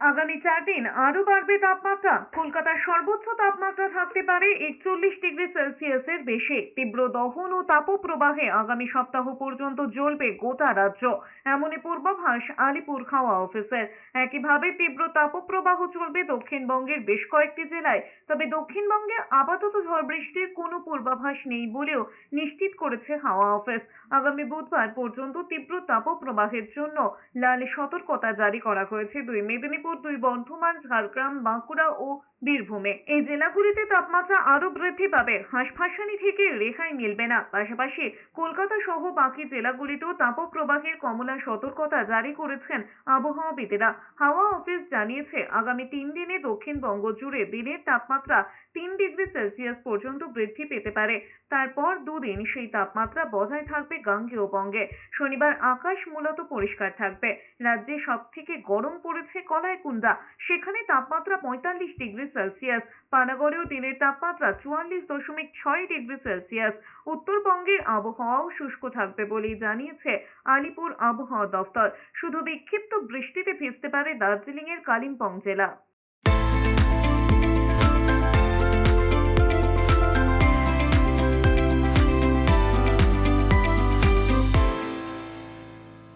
আগামী চার দিন আরও বাড়বে তাপমাত্রা। কলকাতার সর্বোচ্চ তাপমাত্রা থাকতে পারে একচল্লিশ ডিগ্রি সেলসিয়াসের বেশি। তীব্র দহন ও তাপপ্রবাহে আগামী সপ্তাহ পর্যন্ত জ্বলবে গোটা রাজ্য। এমনই পূর্বাভাস আলিপুর খাওয়া অফিসের। একইভাবে তীব্র তাপপ্রবাহ চলবে দক্ষিণবঙ্গের বেশ কয়েকটি জেলায়। তবে দক্ষিণবঙ্গে আপাতত ঝড় বৃষ্টির কোনো পূর্বাভাস নেই বলেও নিশ্চিত করেছে হাওয়া অফিস। আগামী বুধবার পর্যন্ত তীব্র তাপপ্রবাহের জন্য লাল সতর্কতা জারি করা হয়েছে দুই মেদিনীপুর দুই বর্ধমান, ঝাড়গ্রাম, বাঁকুড়া ও বীরভূমে। এই জেলাগুলিতে তাপমাত্রা আরও বৃদ্ধি পাবে। হাঁসফাঁসানি থেকে রেহাই মিলবে না। পাশাপাশি কলকাতা সহ বাকি জেলাগুলিতেও তাপপ্রবাহের কমলা সতর্কতা জারি করেছেন আবহাওয়াবিদেরা। হাওয়া অফিস জানিয়েছে, আগামী তিন দিনে দক্ষিণবঙ্গ জুড়ে দিনের তাপমাত্রা তিন ডিগ্রি সেলসিয়াস পর্যন্ত বৃদ্ধি পেতে পারে। তারপর দুদিন সেই তাপমাত্রা বজায় থাকবে গাঙ্গেয় বঙ্গে শনিবার আকাশ মূলত পরিষ্কার থাকবে। রাজ্যে সব থেকে গরম পড়েছে কলাইকুণ্ডা সেখানে তাপমাত্রা পঁয়তাল্লিশ ডিগ্রি সেলসিয়াস। পানাগড়েও দিনের তাপমাত্রা চুয়াল্লিশ দশমিক ছয় ডিগ্রি সেলসিয়াস। উত্তরবঙ্গের আবহাওয়াও শুষ্ক থাকবে বলেই জানিয়েছে আলিপুর আবহাওয়া দফতর। শুধু বিক্ষিপ্ত বৃষ্টিতে ভিজতে পারে দার্জিলিংয়ের কালিম্পং জেলা।